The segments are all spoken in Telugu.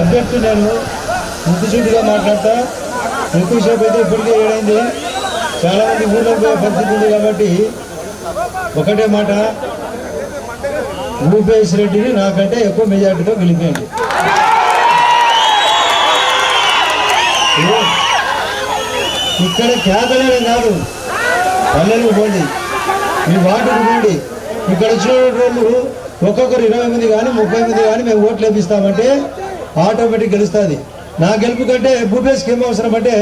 సబ్జెక్టు నేను ముక్కుసూటిగా మాట్లాడతా. ఎక్కువసేపు అయితే ఇప్పటికే ఏడైంది. చాలా మంది ఊళ్ళో పోయే పరిస్థితి ఉంది కాబట్టి ఒకటే మాట. భూపేష్ రెడ్డిని నాకంటే ఎక్కువ మెజార్టీతో గెలిపేయండి ఇక్కడ కేకలేనే కాదు పల్లెలకు పోండి. మీ వాటికి పోండి. ఇక్కడ వచ్చిన వాళ్ళు ఒక్కొక్కరు ఇరవై మంది కానీ ముప్పై మంది కానీ మేము ఓట్లు వేపిస్తామంటే ఆటోమేటిక్ గెలుస్తుంది. నా గెలుపు కంటే భూపేష్కి ఏం అవసరం అంటే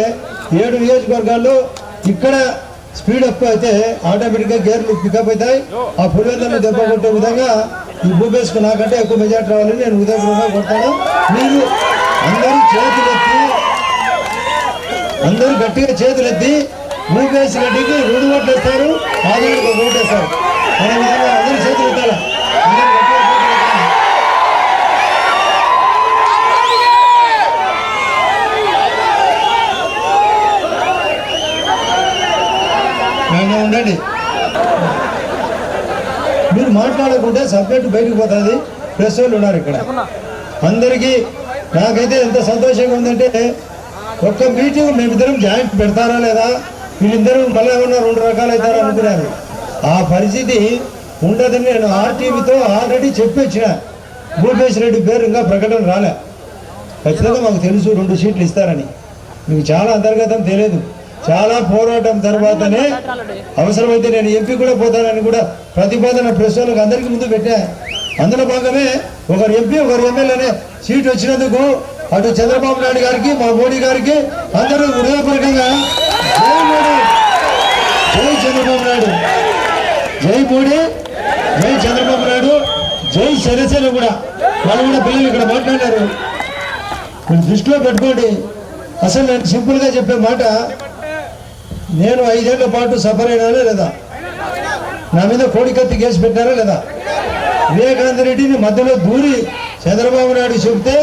ఏడు నియోజకవర్గాల్లో ఇక్కడ స్పీడ్ అప్ అయితే ఆటోమేటిక్గా గేర్లు పికప్ అవుతాయి. ఆ పులివెందులను దెబ్బ కొట్టే విధంగా ఈ భూపేష్కు నాకంటే ఎక్కువ మెజార్టీ రావాలని నేను ఉదయపూర్వకంగా కొడతాను మీరు అందరూ చేతులెత్తి అందరూ గట్టిగా చేతులు ఎత్తి గడ్డికి రెండు ఓట్లు వేస్తారు ఆదానికి ఒక ఓటు వేస్తారు. అనే విధంగా అందరూ నాన్న ఉండండి. మీరు మాట్లాడకుంటే సబ్జెక్ట్ బయటకు పోతుంది. ప్రెస్ వాళ్ళు ఉన్నారు ఇక్కడ. అందరికీ నాకైతే ఎంత సంతోషంగా ఉందంటే ఒక్క మీటింగ్ మేమిద్దరం జాయింట్ పెడతారా లేదా? వీళ్ళిద్దరూ మళ్ళీ ఏమన్నా రెండు రకాలు అవుతారా అనుకున్నారు. ఆ పరిస్థితి ఉండదని నేను ఆర్టీవీతో ఆల్రెడీ చెప్పొచ్చిన. భూపేష్ రెడ్డి పేరు ఇంకా ప్రకటన రాలే. ఖచ్చితంగా మాకు తెలుసు రెండు సీట్లు ఇస్తారని. మీకు చాలా అంతర్గతం తెలియదు. చాలా పోరాటం తర్వాతనే అవసరమైతే నేను ఎంపీ కూడా పోతానని కూడా ప్రతిపాదన వాళ్ళకి అందరికీ ముందు పెట్టా. అందులో భాగమే ఒకరు ఎంపీ ఒకరు ఎమ్మెల్యేనే సీట్ వచ్చినందుకు అటు చంద్రబాబు నాయుడు గారికి మా మోడీ గారికి అందరూ హృదయపూర్వకంగా జై మోడీ జై చంద్రబాబు నాయుడు. జై మోడీ జై చంద్రబాబు నాయుడు జై శరసేన కూడా. వాళ్ళు కూడా పిల్లలు ఇక్కడ మాట్లాడారు. మీరు దృష్టిలో పెట్టుకోండి. అసలు నేను సింపుల్గా చెప్పే మాట నేను ఐదేళ్ళ పాటు సఫర్ అయినానా లేదా? నా మీద కోడికత్తి కేసు పెట్టారా లేదా? వివేకానంద రెడ్డిని మధ్యలో దూరి చంద్రబాబు నాయుడు చెబితే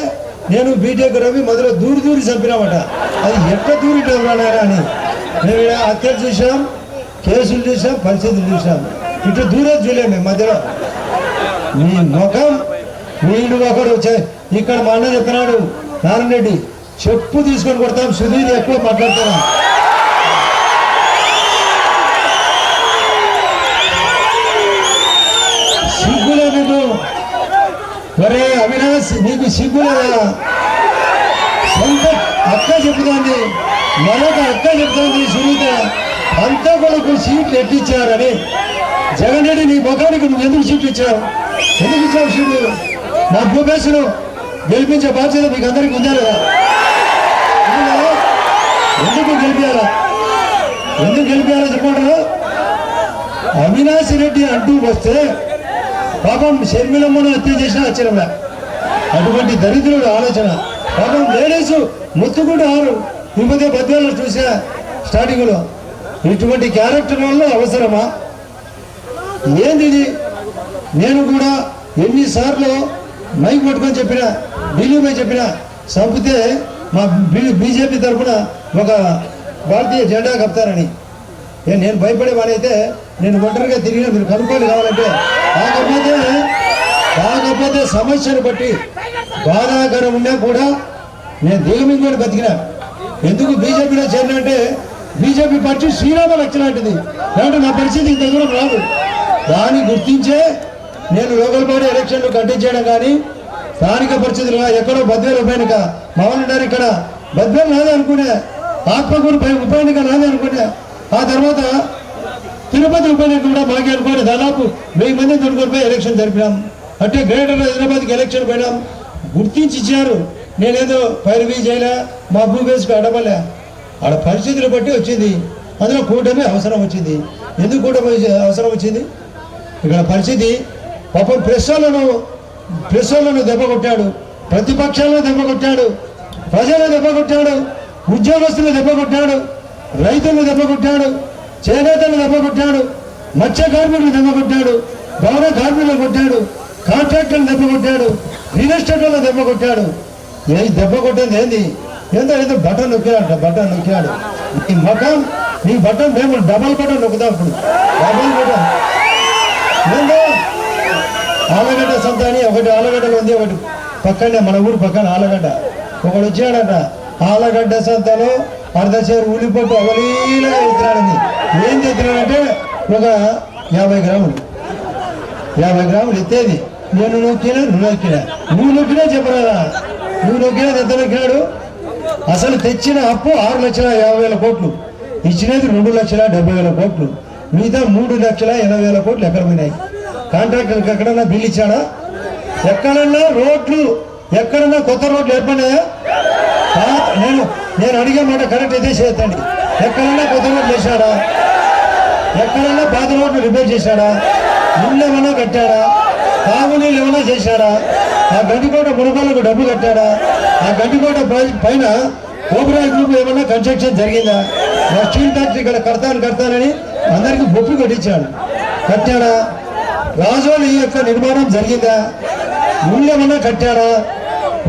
నేను బీటెక్ రవి మధ్యలో దూరి దూరి చంపినామట. అది ఎట్ట దూరి రానారా అని. మేము హత్యలు చూసాం కేసులు చూసాం పరిస్థితులు చూసాం ఇటు దూరే చూడలేము మేము మధ్యలో. మీ ముఖం వీళ్ళు ఒకడు ఇక్కడ మా అన్న చెప్పినాడు నారాయణ రెడ్డి చెప్పు తీసుకొని కొడతాం సుధీర్ ఎక్కువ మాట్లాడుతున్నాం ఒరే అవినాష్ నీకు సిగ్గులేదా? సొంత అక్క చెబుతోంది. మరొక అక్క చెబుతోంది సునీత. అంతా కొడుకు సీట్లు ఎట్టించారని జగన్ రెడ్డి నీ ముఖానికి నువ్వు ఎందుకు సీట్లు ఇచ్చావు? ఎందుకు ఇచ్చావు సీట్లు నా భూపేశను గెలిపించే బాధ్యత మీకు అందరికీ ఉందా లేదా? ఎందుకు గెలిపారా? ఎందుకు గెలిపారా చెప్పంటారు అవినాష్ రెడ్డి అంటూ వస్తే పాపం షర్మిలమ్మను హత్య చేసిన ఆశ్చర్యం అటువంటి దరిద్రుడు ఆలోచన. పాపం లేడీస్ ముత్తుకుంటూ ఆరు. ఈ పద్యాలు చూసిన స్టార్టింగ్లో. ఇటువంటి క్యారెక్టర్ వల్ల అవసరమా? ఏంది నేను కూడా ఎన్నిసార్లు మైక్ పట్టుకొని చెప్పిన ఢిల్లీ చెప్పిన చంపితే మా బీజేపీ తరఫున ఒక భారతీయ జెండా కప్తారని. నేను భయపడేవాడైతే నేను ఒంటరిగా తిరిగిన మీరు కనుక్కోలు కావాలంటే. కాకపోతే కాకపోతే సమస్యను బట్టి బాధాకరం ఉన్నా కూడా నేను దిగమింగుని బతికిన. ఎందుకు బీజేపీలో చేరినంటే బీజేపీ పార్టీ శ్రీరామ లక్ష లాంటిది. కాబట్టి నా పరిస్థితి ఇంత దూరం రాదు. దాన్ని గుర్తించే నేను లోకల్పాడి ఎలక్షన్లు కట్టించడం కానీ స్థానిక పరిస్థితులుగా ఎక్కడో బద్వేలు ఉప ఎన్నిక మామూలు ఉన్నారు ఇక్కడ. బద్వేలు నాదే అనుకునే ఆత్మకూరు పై ఉప ఎన్నిక నాదే అనుకునే ఆ తర్వాత తిరుపతి ఉప ఎన్నిక కూడా మాకు అనుకోని దాదాపు వెయ్యి మంది తొడుకొని పోయి ఎలక్షన్ జరిపినాం. అంటే గ్రేటర్ హైదరాబాద్కి ఎలక్షన్ పోయినాం. గుర్తించి ఇచ్చారు నేనేదో పైరవీ చేయలే మా భూపేస్కి అడపలే. ఆడ పరిస్థితులు బట్టి వచ్చింది. అందులో కూటమి అవసరం వచ్చింది. ఎందుకు కూటమి అవసరం వచ్చింది? ఇక్కడ పరిస్థితి పాపం ప్రెస్ వాళ్ళను ప్రెస్ దెబ్బ కొట్టాడు. ప్రతిపక్షాలను దెబ్బ కొట్టాడు. ప్రజలను దెబ్బ కొట్టాడు. ఉద్యోగస్తులు దెబ్బ కొట్టాడు. రైతులను దెబ్బకొట్టాడు చేనేతలను దెబ్బ మత్స్యకార్మికులను మత్స్య దెబ్బ కొట్టాడు భవన కార్మికులను కొట్టాడు కాంట్రాక్టర్లు దెబ్బ కొట్టాడు రియల్ ఎస్టేట్ వాళ్ళని దెబ్బ కొట్టాడు ఏ దెబ్బ ఏంది? ఏందో ఏదో బటన్ నొక్కాడంట బటన్ నొక్కాడు. నీ మకం నీ బటన్ మేము డబల్ బటన్ నొక్కుతాం ఇప్పుడు. డబల్ బటన్ ఏందో? ఆలగడ్డ సంత అని ఒకటి ఆలగడ్డలో ఉంది ఒకటి పక్కనే మన ఊరు పక్కన ఆలగడ్డ. ఒకడు వచ్చాడట ఆలగడ్డ సంతలో అర్ధచేరు ఉల్లిపట్టు అవలీలా ఎత్తున్నాడని ఏం తెచ్చినాడంటే ఒక యాభై గ్రాములు. యాభై గ్రాములు ఎత్తేది. నేను నొక్కినా నువ్వు నొక్కినా. నువ్వు నొక్కినా చెప్పరాదా? నువ్వు నొక్కినా ఎంత నొక్కినాడు? అసలు తెచ్చిన అప్పు ఆరు లక్షల యాభై వేల కోట్లు. ఇచ్చినది రెండు లక్షల డెబ్బై వేల కోట్లు. మిగతా మూడు లక్షల ఎనభై వేల కోట్లు ఎక్కడ పోయినాయి? కాంట్రాక్టర్కి ఎక్కడన్నా బిల్లు ఇచ్చాడా? ఎక్కడన్నా రోడ్లు ఎక్కడన్నా కొత్త రోడ్లు ఏర్పడినాయా? నేను నేను అడిగే మాట కరెక్ట్ అయితే చేద్దండి ఎక్కడన్నా కొత్త రోడ్లు వేశాడా ఎక్కడన్నా పాత రోడ్లు రిపేర్ చేశాడా ఇల్లు ఏమైనా కట్టాడా తాగునీళ్ళు ఏమైనా చేశాడా ఆ గండికోట మునగాలకు డబ్బు కట్టాడా ఆ గండికోట పైన ఓబరాయ్ గ్రూప్ ఏమన్నా కన్స్ట్రక్షన్ జరిగిందా? ఆ స్టీల్ ఫ్యాక్టరీ ఇక్కడ కడతాను కడతానని అందరికీ బొప్పు కట్టించాడు. కట్టాడా? రాజోలు ఈ యొక్క నిర్మాణం జరిగిందా? ఇల్లు కట్టాడా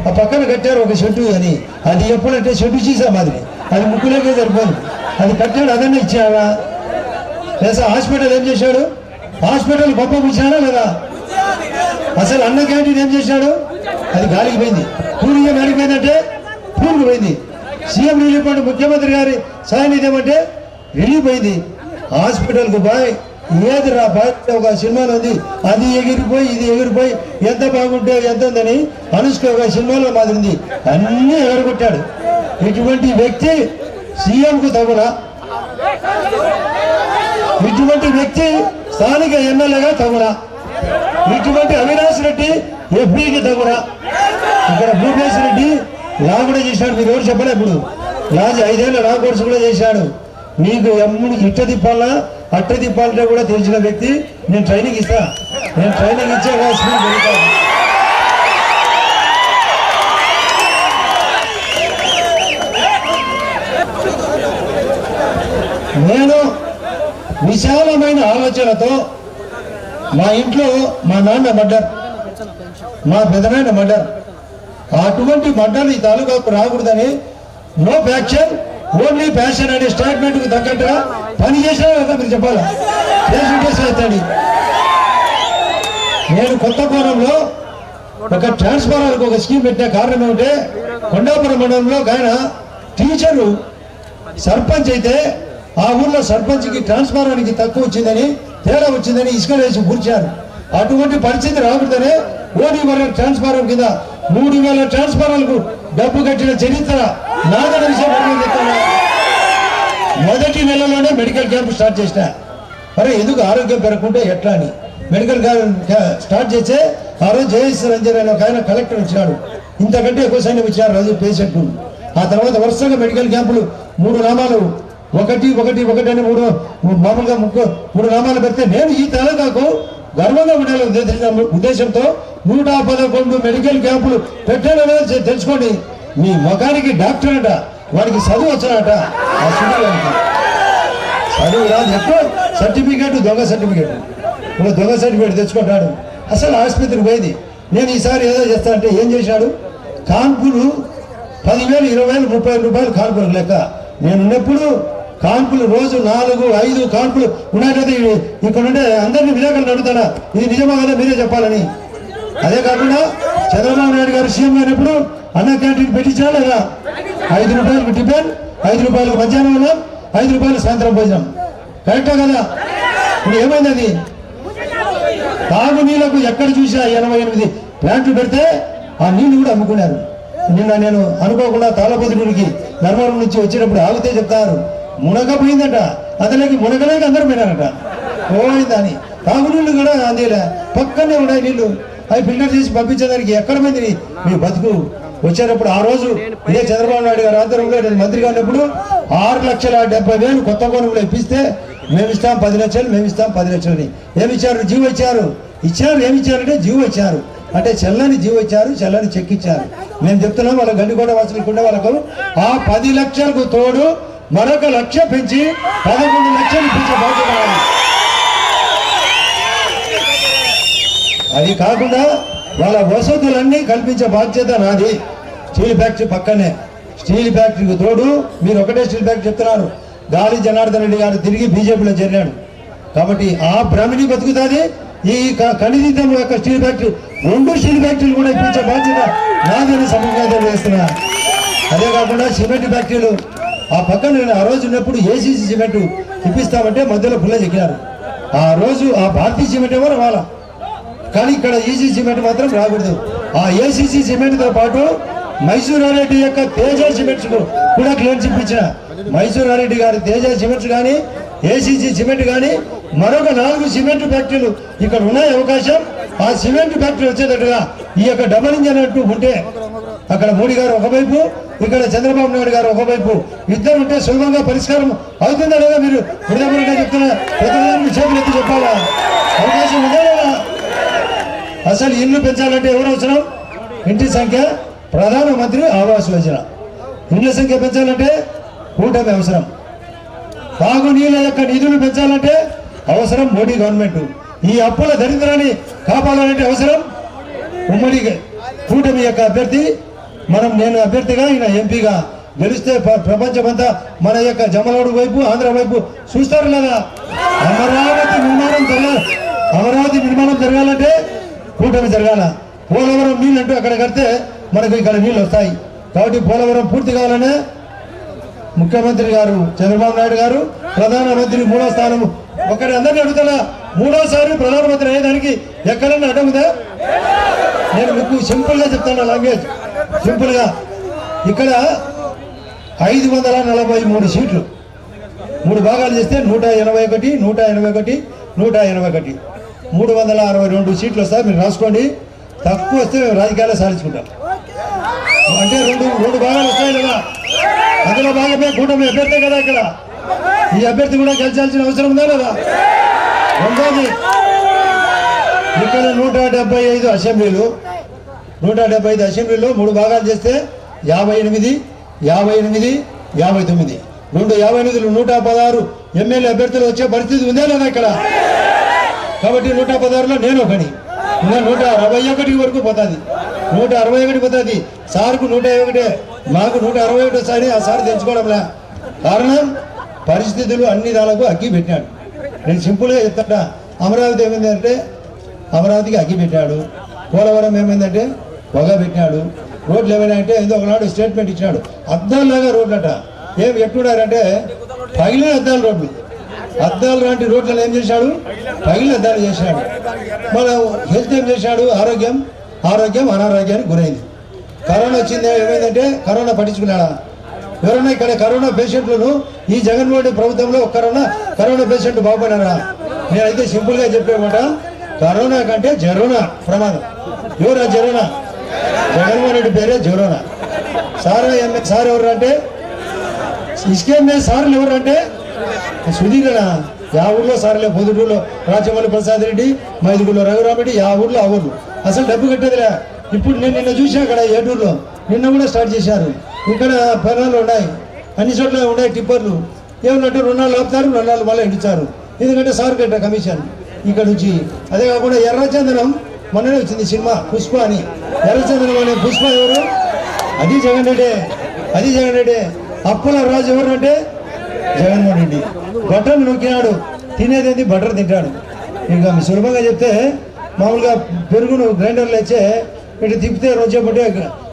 ఆ పక్కన కట్టారు ఒక షెడ్డు అని అది ఎప్పుడంటే షెడ్డు చీసా మాదిరి అది ముక్కులోకే సరిపోదు. అది కట్టాడు అదన్నా ఇచ్చావా? లేదా హాస్పిటల్ ఏం చేశాడు? హాస్పిటల్ గొప్ప కూర్చాడా లేదా? అసలు అన్న క్యాంటీన్ ఏం చేశాడు? అది గాలికి పోయింది. పూర్వీకం అడిగిపోయిందంటే పూర్కి పోయింది. సీఎం రిలీఫ్ అంటే ముఖ్యమంత్రి గారి సాయం ఇదేమంటే రిలీఫ్ అయింది. హాస్పిటల్కు బాయ్. ఏది రా బాయ్ ఒక సినిమాలో ఉంది? అది ఎగిరిపోయి ఇది ఎగిరిపోయి ఎంత బాగుంటే ఎంత ఉందని అనుష్క ఒక సినిమాలో మాదిరింది. అన్నీ ఎగరగొట్టాడు. ఇటువంటి వ్యక్తి సీఎంకు తగునా ఇటువంటి వ్యక్తి స్థానిక ఎమ్మెల్యేగా తగునా ఇటువంటి అవినాష్ రెడ్డి ఎఫ్బీకి తగునా ఇక్కడ భూపేశ్ రెడ్డి లా కూడా చేశాడు. మీరు ఎవరు చెప్పలే ఇప్పుడు? లాజ్ ఐదేళ్ళ లా కోర్సు కూడా చేశాడు. మీకు ఎమ్ముడు ఇట్ట తిప్పాలా? అట్ట తిప్పాలంటే కూడా తెలిసిన వ్యక్తి నేను ట్రైనింగ్ ఇస్తా. నేను ట్రైనింగ్ ఇచ్చే స్కూల్ పెడతాను నేను విశాలమైన ఆలోచనతో మా ఇంట్లో మా నాన్న మడ్డర్ మా పెదనాయన మడ్డర్ అటువంటి మడ్డర్ ఈ తాలూకాకు రాకూడదని నో ఫ్యాక్షన్ ఓన్లీ ఫ్యాషన్ అనే స్టేట్మెంట్కు తగ్గట్టుగా పని చేసినా కదా మీరు చెప్పాలా? చేసి చేసేస్తాడు నేను కొత్త కోణంలో ఒక ట్రాన్స్ఫార్మర్కి ఒక స్కీమ్ పెట్టిన కారణం ఏమిటంటే కొండాపురం మండలంలో ఒక ఆయన టీచరు సర్పంచ్ అయితే ఆ ఊర్లో సర్పంచ్కి ట్రాన్స్ఫారానికి తక్కువ వచ్చిందని తేడా వచ్చిందని ఇసుక వేసి కూర్చారు అటువంటి పరిస్థితి రాకూడదనే ఓడి వరకు ట్రాన్స్ఫారం కింద మూడు వేల ట్రాన్స్ఫారాలకు డబ్బు కట్టిన చరిత్ర నాగడ విషయం చెప్తాను. మొదటి నెలలోనే మెడికల్ క్యాంప్ స్టార్ట్ చేసిన. మరి ఎందుకు ఆరోగ్యం పెరగకుంటే ఎట్లా అని? మెడికల్ క్యాంప్ స్టార్ట్ చేస్తే ఆ రోజు జయస్ రంజన్ అనే ఒక ఆయన కలెక్టర్ వచ్చినాడు. ఇంతకంటే ఎక్కువ సైన్యం ఇచ్చారు రోజు పేషెంట్ ఆ తర్వాత వరుసగా మెడికల్ క్యాంపులు మూడు నామాలు. ఒకటి ఒకటి ఒకటి అని మూడు మామూలుగా ముక్కు మూడు నామాలు పెడితే నేను ఈ తాలూకాకు గర్వంగా ఉండాలని ఉద్దేశం- ఉద్దేశంతో నూట పదకొండు మెడికల్ క్యాంపులు పెట్టాలని తెలుసుకోండి. మీ ముఖానికి డాక్టర్ అట. వాడికి చదువు వచ్చినట ఆ చూడడానికి చదువు రాదు ఎక్కువ సర్టిఫికేట్ దొంగ సర్టిఫికేట్. ఒక దొంగ సర్టిఫికేట్ తెచ్చుకుంటాడు. అసలు ఆసుపత్రికి పోయింది. నేను ఈసారి ఏదో చేస్తా అంటే ఏం చేశాడు? కాన్పులు పదివేలు ఇరవై వేలు ముప్పై రూపాయలు కాన్పులకు లెక్క. నేనున్నప్పుడు కాన్పులు రోజు నాలుగు ఐదు కాన్పులు. ఉన్నట్టయితే ఇక్కడ ఉండే అందరినీ విలేకరులు అడుగుతాడా ఇది నిజమా కదా మీరే చెప్పాలని? అదే కాకుండా చంద్రబాబు నాయుడు గారు సీఎం అయినప్పుడు అన్న క్యాంటీన్ పెట్టించా లేదా ఐదు రూపాయలకు టిఫిన్ ఐదు రూపాయలకు మధ్యాహ్నం ఐదు రూపాయలు సాయంత్రం భోజనం. కరెక్టా కదా? ఇప్పుడు ఏమైంది అది? తాగునీళ్ళకు ఎక్కడ చూసా ఎనభై ఎనిమిది ప్లాంట్లు పెడితే ఆ నీళ్ళు కూడా అమ్ముకున్నారు. నిన్న నేను అనుకోకుండా తాళపతికి ధర్మవరం నుంచి వచ్చినప్పుడు ఆగితే చెప్తారు మునగపోయిందట. అతనికి మునగలేక అందరూ పోయినారట. పోయిందని తాగునీళ్ళు కూడా అందేలే? పక్కనే ఉన్నాయి నీళ్ళు. అవి ఫిల్టర్ చేసి పంపించేదానికి ఎక్కడ పోయింది మీ బతుకు? వచ్చేటప్పుడు ఆ రోజు ఇదే చంద్రబాబు నాయుడు గారు ఆధ్వర్యంలో నేను మంత్రిగా ఉన్నప్పుడు ఆరు లక్షల డెబ్బై వేలు కొత్త కొనుగోలు ఇప్పిస్తే మేము ఇస్తాం పది లక్షలు మేము ఇస్తాం పది లక్షలని. ఏమి ఇచ్చారు? జీవో ఇచ్చారు. ఇచ్చారు ఏమి ఇచ్చారంటే జీవో ఇచ్చారు. అంటే చెల్లని జీవో ఇచ్చారు చెల్లని చెక్ ఇచ్చారు. మేము చెప్తున్నాం వాళ్ళ గండికోట వాసులకు ఉండే వాళ్ళకు ఆ పది లక్షలకు తోడు మరొక లక్ష పెంచి పదకొండు లక్షలు పెంచే బాధ్యత అది కాకుండా వాళ్ళ వసతులన్నీ కల్పించే బాధ్యత నాది. స్టీల్ ఫ్యాక్టరీ పక్కనే. స్టీల్ ఫ్యాక్టరీకి తోడు మీరు ఒకటే స్టీల్ ఫ్యాక్టరీ చెప్తున్నారు. గాలి జనార్దన్ రెడ్డి గారు తిరిగి బీజేపీలో చేరాడు కాబట్టి ఆ భ్రమిని బతుకుతుంది. ఈ క- కనిదిద్దం యొక్క స్టీల్ ఫ్యాక్టరీ రెండు స్టీల్ ఫ్యాక్టరీలు కూడా ఇప్పించే బాధ్యత నాదని సమన్వయం చేస్తున్నా. అదే కాకుండా సిమెంట్ ఫ్యాక్టరీలు ఆ పక్కన నేను ఆ రోజు ఉన్నప్పుడు ఏసీసీ సిమెంట్ ఇప్పిస్తామంటే మధ్యలో పుల్ల చెక్కారు ఆ రోజు ఆ భారతీయ సిమెంట్ ఎవరు వాళ్ళ కానీ ఇక్కడ ఈజీ సిమెంట్ మాత్రం రాకూడదు. ఆ ఏసీసీ సిమెంట్తో పాటు మైసూరారెడ్డి యొక్క తేజ సిమెంట్స్ కూడా కూడా క్లియర్స్ మైసూర్ అరెడ్డి గారి తేజ సిమెంట్స్ కానీ ఏసీసీ సిమెంట్ కానీ మరొక నాలుగు సిమెంట్ ఫ్యాక్టరీలు ఇక్కడ ఉన్నాయి అవకాశం. ఆ సిమెంట్ ఫ్యాక్టరీ వచ్చేటట్టుగా ఈ యొక్క డబల్ ఇంజన్ అంటూ ఉంటే అక్కడ మోడీ గారు ఒకవైపు ఇక్కడ చంద్రబాబు నాయుడు గారు ఒకవైపు. ఇద్దరు ఉంటే సులభంగా పరిష్కారం అవుతుందా లేదా మీరు విడదమరుగా చెప్తున్న ప్రతి విషయం ఎత్తి చెప్పాలా? అవకాశం ఉందా లేదా? అసలు ఇల్లు పెంచాలంటే ఎవరు అవసరం? ఇంటి సంఖ్య ప్రధానమంత్రి ఆవాస్ యోజన. ఇళ్ళ సంఖ్య పెంచాలంటే కూటమి అవసరం. తాగునీళ్ళ యొక్క నిధులు పెంచాలంటే అవసరం మోడీ గవర్నమెంట్. ఈ అప్పుల దరిద్రాన్ని కాపాడాలంటే అవసరం ఉమ్మడి కూటమి యొక్క అభ్యర్థి. మనం నేను అభ్యర్థిగా ఈయన ఎంపీగా గెలిస్తే ప్ర- ప్రపంచమంతా మన యొక్క జమలోడు వైపు ఆంధ్ర వైపు చూస్తారు లేదా అమరావతి నిర్మాణం జరగాలి అమరావతి నిర్మాణం జరగాలంటే కూటమి జరగాల. పోలవరం నీళ్ళు అంటూ అక్కడ కడితే మనకు ఇక్కడ నీళ్ళు వస్తాయి. కాబట్టి పోలవరం పూర్తి కావాలనే ముఖ్యమంత్రి గారు చంద్రబాబు నాయుడు గారు ప్రధానమంత్రి మూడో స్థానం ఒకటి అందరినీ అడుగుతున్నా. మూడోసారి ప్రధానమంత్రి అయ్యేదానికి ఎక్కడన్నా అడుగుదా నేను మీకు సింపుల్గా చెప్తాను లాంగ్వేజ్. సింపుల్గా ఇక్కడ ఐదు వందల నలభై మూడు సీట్లు. మూడు భాగాలు చేస్తే నూట ఎనభై ఒకటి నూట ఎనభై ఒకటి నూట ఎనభై ఒకటి. మూడు వందల అరవై రెండు సీట్లు వస్తాయి. మీరు రాసుకోండి. తక్కువ వస్తే మేము రాజకీయాల్లో సాధించుకుంటాం. అంటే రెండు రెండు భాగాలు వస్తాయి కదా. అందులో భాగమే కూటమి అభ్యర్థి కదా ఇక్కడ. ఈ అభ్యర్థి కూడా గెలిచాల్సిన అవసరం ఉందా లేదా? రెండోది ఇక్కడ నూట డెబ్బై ఐదు అసెంబ్లీలు. నూట డెబ్బై ఐదు అసెంబ్లీలో మూడు భాగాలు చేస్తే యాభై ఎనిమిది యాభై ఎనిమిది యాభై తొమ్మిది. రెండు యాభై ఎనిమిదిలు నూట పదహారు ఎమ్మెల్యే అభ్యర్థులు వచ్చే పరిస్థితి ఉందా లేదా ఇక్కడ? కాబట్టి నూట పదహారులో నేను ఒకని ఇంకా నూట అరవై ఒకటి వరకు పోతుంది. నూట అరవై ఒకటి పోతుంది. సార్కు నూట ఒకటే మాకు నూట అరవై ఒకటి వస్తాయని ఆ సార్ తెచ్చుకోవడంలే కారణం పరిస్థితులు అన్ని దానికి అగ్గి పెట్టినాడు. నేను సింపుల్గా చెప్తాడా అమరావతి ఏమైందంటే అమరావతికి అగ్గి పెట్టాడు. పోలవరం ఏమైందంటే పొగ పెట్టినాడు. రోడ్లు ఏమైనా అంటే ఏదో ఒకనాడు స్టేట్మెంట్ ఇచ్చినాడు. అద్దాల్లాగా రోడ్లట. ఏం ఎట్టున్నారంటే పగిలిన అద్దాల రోడ్లు. అద్దాలు లాంటి రోడ్లను ఏం చేశాడు? పగిలిన అద్దాలు చేశాడు. మన హెల్త్ ఏం చేశాడు? ఆరోగ్యం ఆరోగ్యం అనారోగ్యానికి గురైంది. కరోనా వచ్చింది ఏమైందంటే కరోనా పట్టించుకున్నాడా? ఎవరైనా ఇక్కడ కరోనా పేషెంట్లను ఈ జగన్మోహన్ రెడ్డి ప్రభుత్వంలో ఒక కరోనా కరోనా పేషెంట్ బాగుపడారా నేనైతే సింపుల్గా చెప్పేమాట. కరోనా కంటే జరోనా ప్రమాదం. ఎవరా జరోనా? జగన్మోహన్ రెడ్డి పేరే జరోనా. సార్ ఎమ్మె సార్ ఎవరు అంటే ఇసుకేం సార్లు ఎవరు అంటే సుధీరనా యా ఊర్లో సార్లే పొదుటూరులో రాజమౌళి ప్రసాద్ రెడ్డి మైదుగులో రఘురామరెడ్డి యా ఊర్లో ఆ ఊర్లో. అసలు డబ్బు కట్టేదిలే. ఇప్పుడు నేను నిన్న చూసా అక్కడ ఏటూరులో. నిన్న కూడా స్టార్ట్ చేశారు. ఇక్కడ పనులు ఉన్నాయి. అన్ని చోట్ల ఉన్నాయి టిప్పర్లు. ఏమన్నట్టు రుణాలు ఆపుతారు రుణాలు మళ్ళీ ఎండుతారు ఎందుకంటే సార్ కట్ట కమిషన్? ఇక్కడ నుంచి. అదే కాకుండా ఎర్రచందనం మొన్ననే వచ్చింది సినిమా పుష్ప అని. ఎర్రచందనం అనే పుష్ప ఎవరు? అది జగన్ రెడ్డి. అది జగన్ రెడ్డి. అప్పుల రాజు ఎవరు అంటే జగన్మోహన్ రెడ్డి. బటర్ నొక్కినాడు. తినేది బటర్ తింటాడు. ఇంకా సులభంగా చెప్తే మామూలుగా పెరుగును గ్రైండర్లో వచ్చే ఇటు తిప్పితే రోజేపట్టే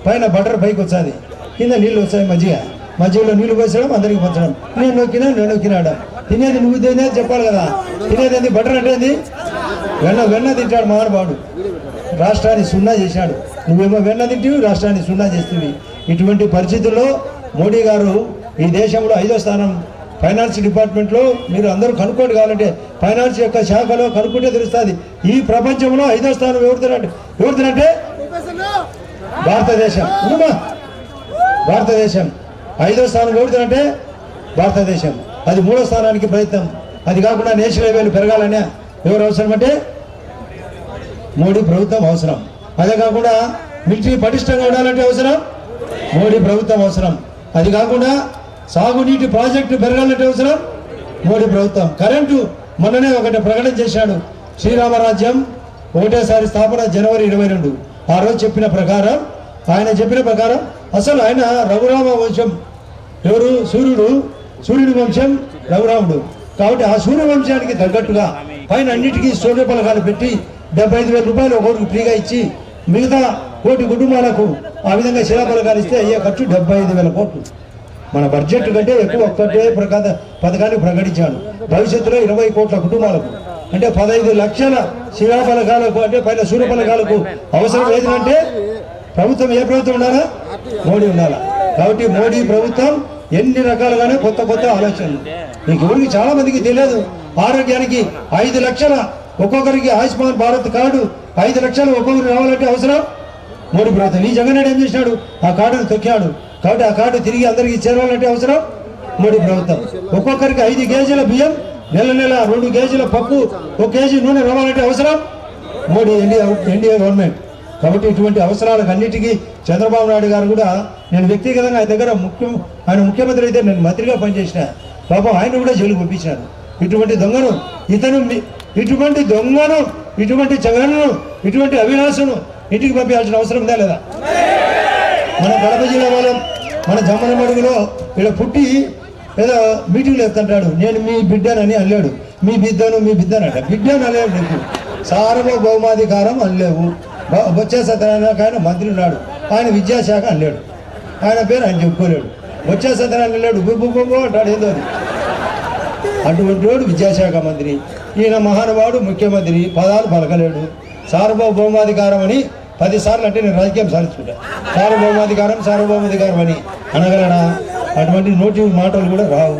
పైన బటర్ పైకి వచ్చాది. కింద నీళ్ళు వస్తాయి మజ్జిగ. మజ్జిగలో నీళ్ళు పోసడం అందరికి పంచడం. నేను నొక్కినా నేను నొక్కినాడు? తినేది నువ్వు తినే చెప్పాలి కదా. తినేది ఏంది బటర్ అంటే ఏంది? వెన్న వెన్న తింటాడు మహానుభావుడు రాష్ట్రాన్ని సున్నా చేశాడు. నువ్వేమో వెన్న తింటివి రాష్ట్రాన్ని సున్నా చేస్తుంది ఇటువంటి పరిస్థితుల్లో మోడీ గారు ఈ దేశంలో ఐదో స్థానం ఫైనాన్స్ డిపార్ట్మెంట్లో మీరు అందరూ కనుక్కోండి కావాలంటే ఫైనాన్స్ యొక్క శాఖలో కనుక్కుంటే తెలుస్తుంది. ఈ ప్రపంచంలో ఐదో స్థానం ఎవరుతున్నట్టు ఎవరుతున్నట్టే భారతదేశం. భారతదేశం. ఐదో స్థానం ఎవరుతున్నట్టే భారతదేశం. అది మూడో స్థానానికి ప్రయత్నం. అది కాకుండా నేషనల్ హైవేలు పెరగాలనే ఎవరు అవసరం అంటే? మోడీ ప్రభుత్వం అవసరం. అదే కాకుండా మిలిటరీ పటిష్టంగా ఉండాలంటే అవసరం? మోడీ ప్రభుత్వం అవసరం. అది కాకుండా సాగునీటి ప్రాజెక్టు పెరగాలంటే అవసరం? మోడీ ప్రభుత్వం. కరెంటు మొన్ననే ఒకటి ప్రకటన చేశాడు. శ్రీరామరాజ్యం ఒకటేసారి స్థాపన జనవరి ఇరవై రెండు. ఆ రోజు చెప్పిన ప్రకారం ఆయన చెప్పిన ప్రకారం అసలు ఆయన రఘురామ వంశం. ఎవరు? సూర్యుడు. సూర్యుడి వంశం రఘురాముడు. కాబట్టి ఆ సూర్య వంశానికి తగ్గట్టుగా పైన అన్నిటికీ సూర్య పలకాలు పెట్టి డెబ్బై ఐదు వేల రూపాయలు ఒకరికి ఫ్రీగా ఇచ్చి మిగతా కోటి కుటుంబాలకు ఆ విధంగా శిలాఫలకాలు ఇస్తే అయ్యే ఖర్చు డెబ్బై ఐదు వేల కోట్లు. మన బడ్జెట్ కంటే ఎక్కువ ఒక్కటే ప్రకాద పథకాన్ని ప్రకటించాడు. భవిష్యత్తులో ఇరవై కోట్ల కుటుంబాలకు అంటే పదహైదు లక్షల శిలాఫలకాలకు అంటే పైన సూర్యఫలకాలకు అవసరం లేదంటే ప్రభుత్వం ఏ ప్రభుత్వం ఉండాలా? మోడీ ఉండాలా? కాబట్టి మోడీ ప్రభుత్వం ఎన్ని రకాలుగానే కొత్త కొత్త ఆలోచనలు. మీకు ఎవరికి చాలా మందికి తెలియదు ఆరోగ్యానికి ఐదు లక్షల ఒక్కొక్కరికి ఆయుష్మాన్ భారత్ కార్డు ఐదు లక్షలు ఒక్కొక్కరికి రావాలంటే అవసరం? మోడీ ప్రభుత్వం ఈ జగన్ ఏం చేసినాడు? ఆ కార్డును తొక్కాడు. కాబట్టి ఆ కార్డు తిరిగి అందరికీ చేరాలంటే అవసరం మోడీ ప్రభుత్వం. ఒక్కొక్కరికి ఐదు కేజీల బియ్యం నెల నెల రెండు కేజీల పప్పు ఒక కేజీ నూనె రావాలంటే అవసరం మోడీ ఎన్డీఏ ఎన్డీఏ గవర్నమెంట్. కాబట్టి ఇటువంటి అవసరాలకు అన్నిటికీ చంద్రబాబు నాయుడు గారు కూడా నేను వ్యక్తిగతంగా ఆయన దగ్గర ముఖ్యం ఆయన ముఖ్యమంత్రి అయితే నేను మంత్రిగా పనిచేసిన. పాపం ఆయన కూడా జైలు పంపించాను ఇటువంటి దొంగను ఇతను ఇటువంటి దొంగను ఇటువంటి జగన్ను ఇటువంటి అవినాశను ఇంటికి పంపించాల్సిన అవసరం ఉందా లేదా? మన కడప జిల్లా వాళ్ళం మన జమ్మల మడుగులో ఇక్కడ పుట్టి ఏదో మీటింగ్లో చెప్తుంటాడు నేను మీ బిడ్డనని అల్లాడు. మీ బిడ్డను మీ బిడ్డనంట. బిడ్డను అల్లాడు నీకు. సారలో బహుమాధికారం అల్లేవు. బ- సత్యనారాయణ ఆయన మంత్రి ఉన్నాడు. ఆయన విద్యాశాఖ అల్లాడు. ఆయన పేరు ఆయన చెప్పుకోలేడు. బొత్స సత్యనారాయణ అల్లాడు. గుబ్బు అంటాడు ఏదో అది. అటువంటి వాడు విద్యాశాఖ మంత్రి. ఈయన మహానుభావుడు ముఖ్యమంత్రి. పదాలు పలకలేడు. సార్వభౌమాధికారం అని పదిసార్లు అంటే నేను రాజకీయం సాధించుకుంటా. సార్వభౌమాధికారం సార్వభౌమాధికారం అని అనగలనా? అటువంటి నోటి మాటలు కూడా రావు.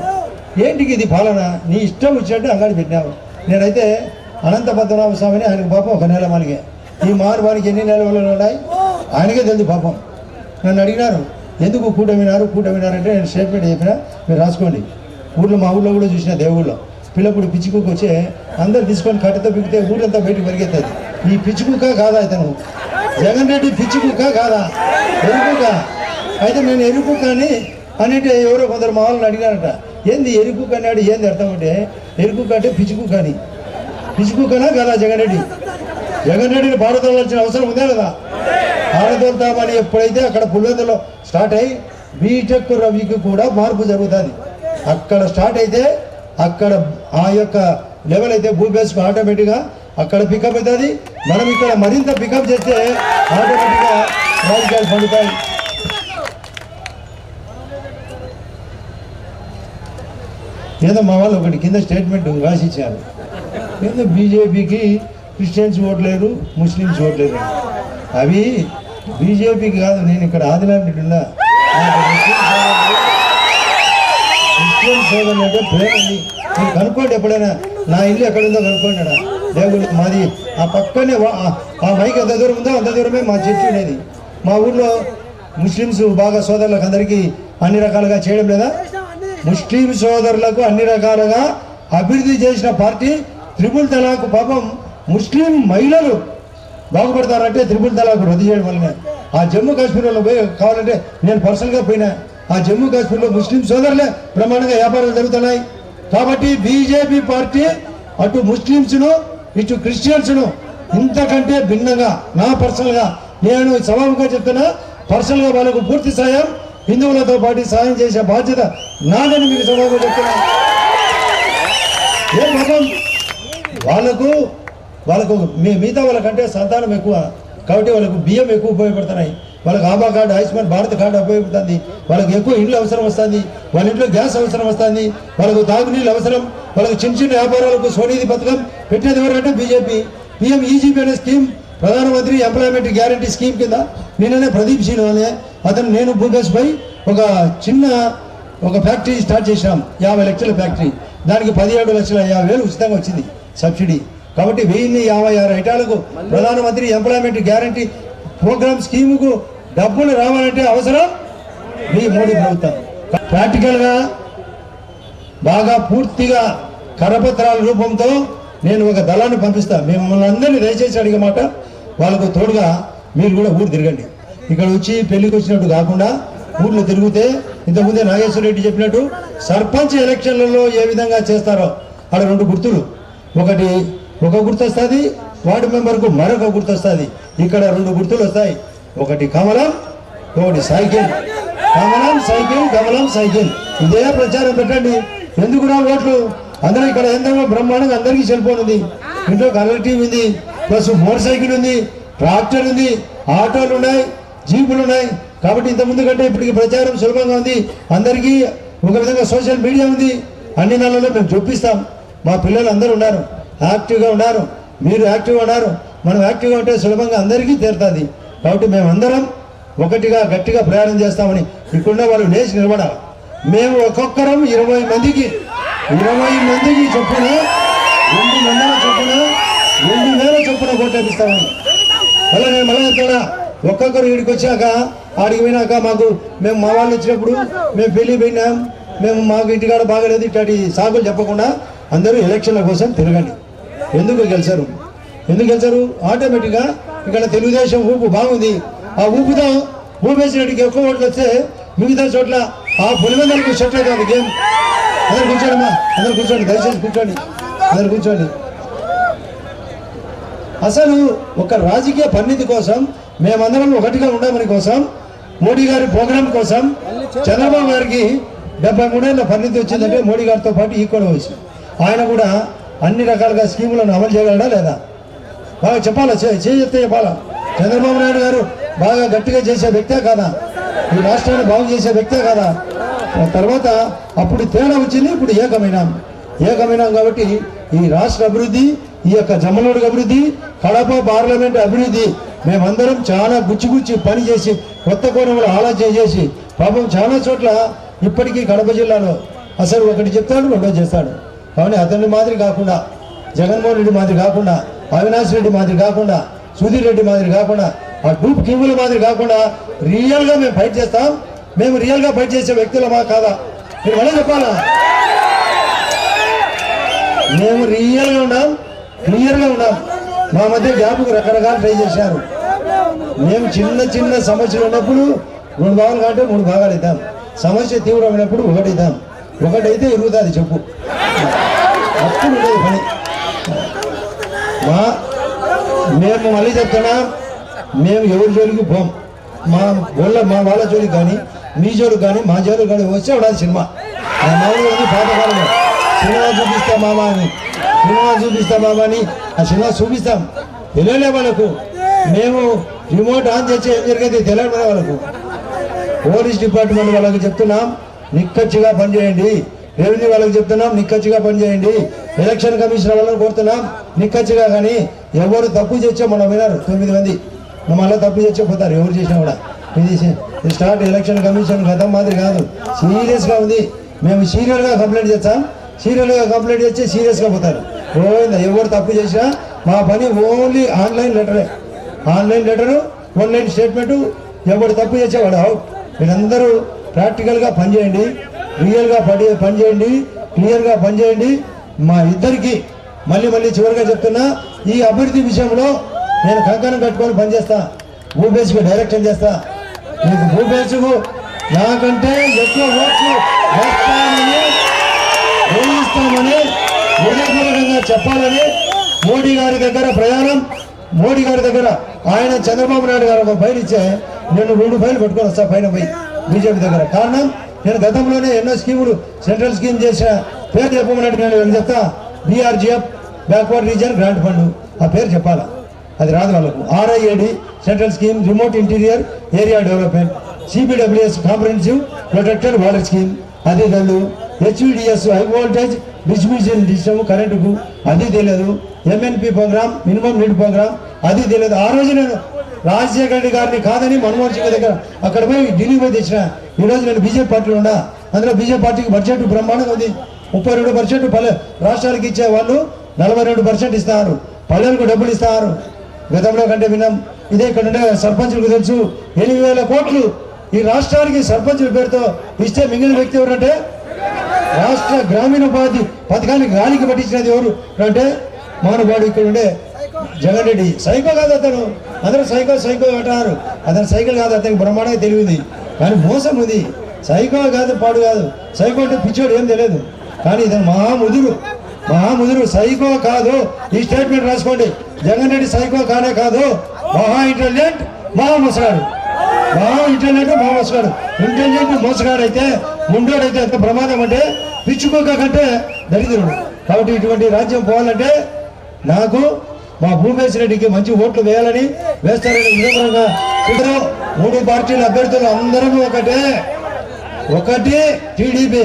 ఏంటికి ఇది పాలన? నీ ఇష్టం వచ్చినట్టు అంగడి పెట్టినావు. నేనైతే అనంత పద్మనాభ స్వామిని ఆయనకు పాపం ఒక నెల మనకి ఈ మానవానికి ఎన్ని నెలలు ఉన్నాయి? ఆయనకే తెలుసు పాపం. నన్ను అడిగినారు ఎందుకు కూటమినారు కూటమినారంటే నేను స్టేట్మెంట్ చెప్పినా మీరు రాసుకోండి. ఊర్లో మా ఊళ్ళో కూడా చూసిన దేవుళ్ళో. పిల్లప్పుడు పిచ్చుకుక్క వచ్చి అందరు తీసుకొని కట్టతో పిక్కితే ఊళ్ళంతా బయటకు పరిగెత్తది. ఈ పిచ్చుకుక్క కాదా ఇతను? జగన్ రెడ్డి పిచ్చుకుక్క కాదా? ఎరుకుక్క అయితే నేను ఎరుకుక్క అని అనేటి ఎవరో కొందరు మామూలు వాళ్ళని అడిగారట ఏంది ఎరుకుక్క అడి ఏంది అర్థం అంటే? ఎరుకుక్క అంటే పిచ్చుకుక్క అని పిచ్చుకుక్కనా కాదా జగన్ రెడ్డి? జగన్ రెడ్డిని పారదోలాల్సిన అవసరం ఉందా కదా పారదోలుతామని ఎప్పుడైతే అక్కడ పుల్లెందులో స్టార్ట్ అయ్యి బీటెక్ రవికి కూడా మార్పు జరుగుతుంది. అక్కడ స్టార్ట్ అయితే అక్కడ ఆ యొక్క లెవెల్ అయితే భూ బేస్కు ఆటోమేటిక్గా అక్కడ పికప్ అవుతుంది. మనం ఇక్కడ మరింత పికప్ చేస్తే ఆటోమేటిక్గా రాజకీయాలు పండుతాయి. ఏదో మా వాళ్ళు ఒకటి కింద స్టేట్మెంట్ రాసిచ్చారు ఏదో బీజేపీకి క్రిస్టియన్స్ ఓట్లేరు ముస్లిమ్స్ ఓట్లేరు అవి బీజేపీకి కాదు నేను ఇక్కడ ఆదిలాంటి క్రిస్టియన్ సోదరులు అంటే ప్రేమ ఉంది మీరు కనుక్కోండి ఎప్పుడైనా నా ఇల్లు ఎక్కడుందో కనుక్కోండి ఆడ. దేవుడు మాది ఆ పక్కనే ఆ- మైక్ ఎంత దూరం ఉందో? అంత దూరమే మా చర్చి ఉండేది. మా ఊర్లో ముస్లిమ్స్ బాగా సోదరులకు అందరికీ అన్ని రకాలుగా చేయడం లేదా? ముస్లిం సోదరులకు అన్ని రకాలుగా అభివృద్ధి చేసిన పార్టీ త్రిపుల్ తలాక్ పాపం ముస్లిం మహిళలు బాగుపడతారంటే త్రిపుల్ తలాక్ రద్దు చేయడం వల్లనే. ఆ జమ్మూ కాశ్మీర్లో పోయి కావాలంటే నేను పర్సనల్గా పోయినా. ఆ జమ్మూ కాశ్మీర్లో ముస్లిం సోదరులే బ్రహ్మాండంగా వ్యాపారాలు జరుగుతున్నాయి. కాబట్టి బీజేపీ పార్టీ అటు ముస్లింస్ను ఇటు క్రిస్టియన్స్ను ఇంతకంటే భిన్నంగా నా పర్సనల్గా నేను సవాలుగా చెప్తున్నా పర్సనల్గా వాళ్ళకు పూర్తి సాయం హిందువులతో పాటు సాయం చేసే బాధ్యత నాదని మీకు సవాలుగా చెప్తున్నా. ఏ పాపం వాళ్ళకు వాళ్ళకు మీ- మిగతా వాళ్ళకంటే సంతానం ఎక్కువ కాబట్టి వాళ్ళకు బియ్యం ఎక్కువ ఉపయోగపడుతున్నాయి. వాళ్ళకి ఆబా కార్డు ఆయుష్మాన్ భారత్ కార్డు ఉపయోగపడుతుంది. వాళ్ళకి ఎక్కువ ఇండ్లు అవసరం వస్తుంది. వాళ్ళ ఇంట్లో గ్యాస్ అవసరం వస్తుంది. వాళ్ళకు తాగునీళ్ళు అవసరం. వాళ్ళకి చిన్న చిన్న వ్యాపారాలకు స్వనిధి పథకం పెట్టేది ఎవరంటే బీజేపీ. పిఎం ఈజీపీ అనే స్కీమ్ ప్రధానమంత్రి ఎంప్లాయ్మెంట్ గ్యారంటీ స్కీమ్ కింద నిన్ననే ప్రదీప్ సింగ్ అతను నేను భూపేష్ పై ఒక చిన్న ఒక ఫ్యాక్టరీ స్టార్ట్ చేసినాం యాభై లక్షల ఫ్యాక్టరీ. దానికి పదిహేడు లక్షల యాభై వేలు ఉచితంగా వచ్చింది సబ్సిడీ. కాబట్టి వెయ్యిన్ని యాభై ఆరు ఐటాలకు ప్రధానమంత్రి ఎంప్లాయ్మెంట్ గ్యారంటీ ప్రోగ్రామ్ స్కీముకు డబ్బులు రావాలంటే అవసరం మీ మోడీ ప్రభుత్వం. ప్రాక్టికల్గా బాగా పూర్తిగా కరపత్రాల రూపంతో నేను ఒక దళాన్ని పంపిస్తాను మిమ్మల్ని అందరినీ దయచేసి అడిగే మాట వాళ్ళకు తోడుగా మీరు కూడా ఊరు తిరగండి. ఇక్కడ వచ్చి పెళ్ళికి వచ్చినట్టు కాకుండా ఊర్లో తిరిగితే ఇంతకుముందే నాగేశ్వర రెడ్డి చెప్పినట్టు సర్పంచ్ ఎలక్షన్లలో ఏ విధంగా చేస్తారో అక్కడ రెండు గుర్తులు. ఒకటి ఒక గుర్తు వస్తుంది వార్డు మెంబర్కు మరొక గుర్తు వస్తుంది ఇక్కడ రెండు గుర్తులు వస్తాయి. ఒకటి కమలం ఒకటి సైకిల్. కమలం సైకిల్ కమలం సైకిల్. ఇదే ప్రచారం పెట్టండి. ఎందుకు రా ఓట్లు? అందరూ ఇక్కడ ఏంటంటే బ్రహ్మాండంగా అందరికీ సెల్ ఫోన్ ఉంది. ఇంట్లో కలర్ టీవీ ఉంది ప్లస్ మోటార్ సైకిల్ ఉంది ట్రాక్టర్ ఉంది ఆటోలు ఉన్నాయి జీపులు ఉన్నాయి. కాబట్టి ఇంత ముందు కంటే ఇప్పటికి ప్రచారం సులభంగా ఉంది. అందరికీ ఒక విధంగా సోషల్ మీడియా ఉంది. అన్ని నెలల్లో మేము చూపిస్తాం. మా పిల్లలు అందరూ ఉన్నారు. యాక్టివ్గా ఉన్నారు. మీరు యాక్టివ్గా ఉన్నారు. మనం యాక్టివ్గా ఉంటే సులభంగా అందరికీ తీరుతుంది. కాబట్టి మేమందరం ఒకటిగా గట్టిగా ప్రయాణం చేస్తామని ఇక్కడున్న వాళ్ళు లేచి నిలబడాలి. మేము ఒక్కొక్కరం ఇరవై మందికి ఇరవై మందికి చొప్పున రెండు వందల చొప్పున రెండు వేల చొప్పున కొట్టేపిస్తామని అలాగే మళ్ళీ చెప్తాడా ఒక్కొక్కరు ఇక్కడికి వచ్చాక ఆడికి పోయినాక మాకు మేము మా వాళ్ళు వచ్చినప్పుడు మేము పెళ్ళి పోయినాం మేము మాకు ఇంటికాడ బాగలేదు ఇట్లాంటి సాగులు చెప్పకుండా అందరూ ఎలక్షన్ల కోసం తిరగండి. ఎందుకు గెలిచారు? ఎందుకు గెలిచారు? ఆటోమేటిక్గా ఇక్కడ తెలుగుదేశం ఊపు బాగుంది. ఆ ఊపుతో ఊపేసినట్టుకి ఎక్కువ ఓట్లు వస్తే మిగతా చోట్ల ఆ పులివెందలకు సెట్ అవుతుంది గేమ్. అందరు కూర్చోండి అందరు కూర్చోండి. దయచేసి కూర్చోండి. అందరు కూర్చోండి. అసలు ఒక రాజకీయ పరిణితి కోసం మేమందరం ఒకటిగా ఉండమని కోసం మోడీ గారి ప్రోగ్రాం కోసం చంద్రబాబు గారికి డెబ్బై మూడేళ్ళ పరిణితి వచ్చిందంటే మోడీ గారితో పాటు ఈ కూడా వచ్చింది. ఆయన కూడా అన్ని రకాలుగా స్కీములను అమలు చేయగలడా లేదా? బాగా చెప్పాలా? చే చెప్పాలా? చంద్రబాబు నాయుడు గారు బాగా గట్టిగా చేసే వ్యక్తే కాదా? ఈ రాష్ట్రాన్ని బాగు చేసే వ్యక్తే కదా. తర్వాత అప్పుడు తేడా వచ్చింది ఇప్పుడు ఏకమైనాం. ఏకమైనాం కాబట్టి ఈ రాష్ట్ర అభివృద్ధి ఈ యొక్క జమ్మలూరు అభివృద్ధి కడప పార్లమెంట్ అభివృద్ధి మేమందరం చాలా గుచ్చి గుచ్చి పని చేసి కొత్త కోణంలో ఆలోచన చేసి పాపం చాలా చోట్ల ఇప్పటికీ కడప జిల్లాలో అసలు ఒకటి చెప్తాడు రెండో చేస్తాడు. కానీ అతని మాదిరి కాకుండా జగన్మోహన్ రెడ్డి మాదిరి కాకుండా అవినాష్ రెడ్డి మాదిరి కాకుండా సుధీర్ రెడ్డి మాదిరి కాకుండా ఆ గ్రూప్ కింగుల మాదిరి కాకుండా రియల్గా మేము ఫైట్ చేస్తాం. మేము రియల్గా ఫైట్ చేసే వ్యక్తులమా కాదా? మీరు మళ్ళీ చెప్పాలా? మేము రియల్గా ఉన్నాం క్లియర్గా ఉన్నాం. మా మధ్య గ్యాప్కు రకరకాల ట్రై చేశారు. మేము చిన్న చిన్న సమస్యలు ఉన్నప్పుడు రెండు భాగాలు కాబట్టి మూడు భాగాలు ఇద్దాం. సమస్య తీవ్రమైనప్పుడు ఒకటి ఇద్దాం. ఒకటైతే ఇరుగుతుంది చెప్పు. అప్పుడు ఉండేది పని. మా మేము మళ్ళీ చెప్తున్నాం మేము ఎవరి జోలికి పోం? మా వాళ్ళ మా వాళ్ళ జోలికి కానీ మీ జోలికి కానీ మా జోలికి కానీ వచ్చే ఉండాలి సినిమా. ఆ మామూలు పాతకాలంలో. సినిమా చూపిస్తా మామా అని. సినిమా చూపిస్తా మామా అని. ఆ సినిమా చూపిస్తాం. తెలియలే వాళ్ళకు మేము రిమోట్ ఆన్ చేసి ఏం జరిగేది తెలియదు వాళ్ళకు పోలీస్ డిపార్ట్మెంట్ వాళ్ళకి చెప్తున్నాం నిక్కచ్చిగా పనిచేయండి. రెవెన్యూ వాళ్ళకి చెప్తున్నాం నిక్కచ్చిగా పనిచేయండి. ఎలక్షన్ కమిషనర్ వాళ్ళని కోరుతున్నాం నిక్కచ్చిగా కానీ ఎవరు తప్పు చేస్తే మనం వినరు తొమ్మిది మంది మళ్ళీ తప్పు చేస్తే ఎవరు చేసినా కూడా. ఇది స్టార్ట్ ఎలక్షన్ కమిషన్ గతం మాదిరి కాదు. సీరియస్గా ఉంది. మేము సీరియల్గా కంప్లైంట్ చేస్తాం. సీరియల్గా కంప్లైంట్ చేస్తే సీరియస్గా పోతారు. పోయిందా ఎవరు తప్పు చేసినా మా పని ఓన్లీ ఆన్లైన్ లెటరే. ఆన్లైన్ లెటరు ఆన్లైన్ స్టేట్మెంటు ఎవరు తప్పు చేసేవాడు అవుట్. మీరందరూ ప్రాక్టికల్గా పనిచేయండి. రియల్గా పని పనిచేయండి. క్లియర్గా పనిచేయండి. మా ఇద్దరికి మళ్ళీ మళ్ళీ చివరిగా చెప్తున్నా ఈ అభివృద్ధి విషయంలో నేను కంకణం కట్టుకొని పనిచేస్తా భూబేస్కి డైరెక్షన్ చేస్తా. మీకు భూబేస్కు నాకంటే ఎక్కువ ఓట్లు వేస్తానని వేయిస్తామని చెప్పాలని మోడీ గారి దగ్గర ప్రయాణం. మోడీ గారి దగ్గర ఆయన చంద్రబాబు నాయుడు గారు ఒక ఫైల్ ఇచ్చే నేను రెండు ఫైల్ పట్టుకొని వస్తా పైన పోయి బీజేపీ దగ్గర. కారణం నేను గతంలోనే ఎన్నో స్కీములు సెంట్రల్ స్కీమ్ చేసిన పేరు చెప్పమన్నట్టు నేను చెప్తా. BRGF backward region grant fund. ఆ పేరు చెప్పాలా? అది రాదు వాళ్ళకు. RIAD central scheme remote interior area development CBWS comprehensive protected water scheme అది తెలు HVDS high voltage distribution system కరెంటుకు అది తెలియదు. MNP programme minimum need programme అది తెలియదు. ఆ రోజు నేను రాజశేఖర రెడ్డి గారిని కాదని మన్మోహన్ సింగ్ దగ్గర అక్కడ పోయి ఢిల్లీ పోయి తెచ్చిన. ఈ రోజు నేను బీజేపీ పార్టీలో ఉన్నా అందులో బీజేపీ పార్టీకి బడ్జెట్ బ్రహ్మాండంగా ఉంది. ముప్పై రెండు పర్సెంట్ పల్లె రాష్ట్రాలకు ఇచ్చే వాళ్ళు నలభై రెండు పర్సెంట్ ఇస్తారు. పల్లెలకు డబ్బులు ఇస్తారు. గతంలో కంటే విన్నాం. ఇదే ఇక్కడ ఉండే సర్పంచులకు తెలుసు. ఎనిమిది వేల కోట్లు ఈ రాష్ట్రానికి సర్పంచుల పేరుతో ఇస్తే మిగిలిన వ్యక్తి ఎవరంటే? రాష్ట్ర గ్రామీణ ఉపాధి పథకానికి గాలికి పట్టించినది ఎవరు? అంటే మానవాడు ఇక్కడ ఉండే జగన్ రెడ్డి. సైకో కాదు అతను. అందరూ సైకో సైకో అంటారు. అతను సైకిల్ కాదు అతనికి బ్రహ్మాండంగా తెలియదు కానీ మోసం ఉంది. సైకో కాదు పాడు కాదు. సైకో అంటే పిచ్చోడు ఏం తెలియదు. కానీ ఇతను మహాముదురు మహాముదురు సైకో కాదు. ఈ స్టేట్మెంట్ రాసుకోండి. జగన్రెడ్డి సైకో కానే కాదు. మహా ఇంటెలిజెంట్ మహా మోసగాడు మహా ఇంటెలిజెంట్ మహా మోసగాడు ఇంటెలిజెంట్ మోసగాడు అయితే ముండోడైతే ఎంత ప్రమాదం అంటే పిచ్చుకోక కంటే దరిద్రుడు. కాబట్టి ఇటువంటి రాజ్యం పోవాలంటే నాకు మా భూమేశ్వర రెడ్డికి మంచి ఓట్లు వేయాలని వేస్తారని విధంగా ఇద్దరు మూడు పార్టీల అభ్యర్థులు అందరం ఒకటే. ఒకటి టీడీపీ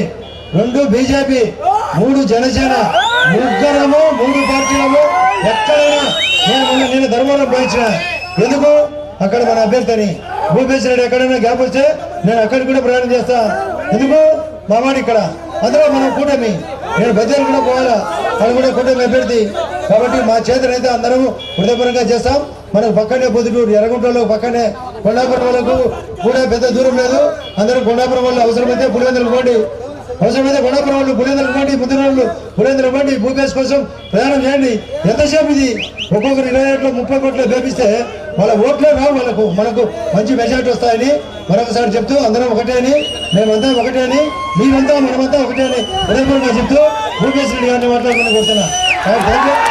రెండు బీజేపీ మూడు జనసేన ముగ్గురము మూడు పార్టీలము ఎక్కడైనా నేను మొన్న నేను ధర్మవరం పోయించిన. ఎందుకు? అక్కడ మన అభ్యర్థిని భూపేశ్ రెడ్డి ఎక్కడైనా గ్యాప్ వస్తే నేను అక్కడికి కూడా ప్రయాణం చేస్తా. ఎందుకు? మా వాడి ఇక్కడ. అందులో మనం కూటమి. నేను బద్దెలు కూడా పోవాలా? అది కూడా కూటమి అభ్యర్థి. కాబట్టి మా చేతులైతే అందరం హృదయపరంగా చేస్తాం. మనకు పక్కనే పొద్దుటూరు ఎర్రగుంటలో పక్కనే కొండాపురం వాళ్ళకు కూడా పెద్ద దూరం లేదు. అందరూ కొండాపురం వాళ్ళు అవసరమైతే పులివెందులు పోండి. అవసరమైతే కొండాపురం వాళ్ళు పులివెందులు పోండి ముద్దురాళ్ళు పులివెందులు పోండి కోసం ప్రయాణం చేయండి. ఎంతసేపు ఇది? ఒక్కొక్కరు ఇరవై ఏళ్ళు ముప్పై కోట్లు వేపిస్తే వాళ్ళ ఓట్లే రావు వాళ్ళకు. మనకు మంచి మెజార్టీ వస్తాయని మరొకసారి చెప్తూ అందరం ఒకటే అని మేమంతా ఒకటే అని మీరంతా మనమంతా ఒకటే అని హృదయపూర్వకంగా చెప్తూ భూపేశ్వరుడు గారిని మాట్లాడుకుని కోరుతున్నా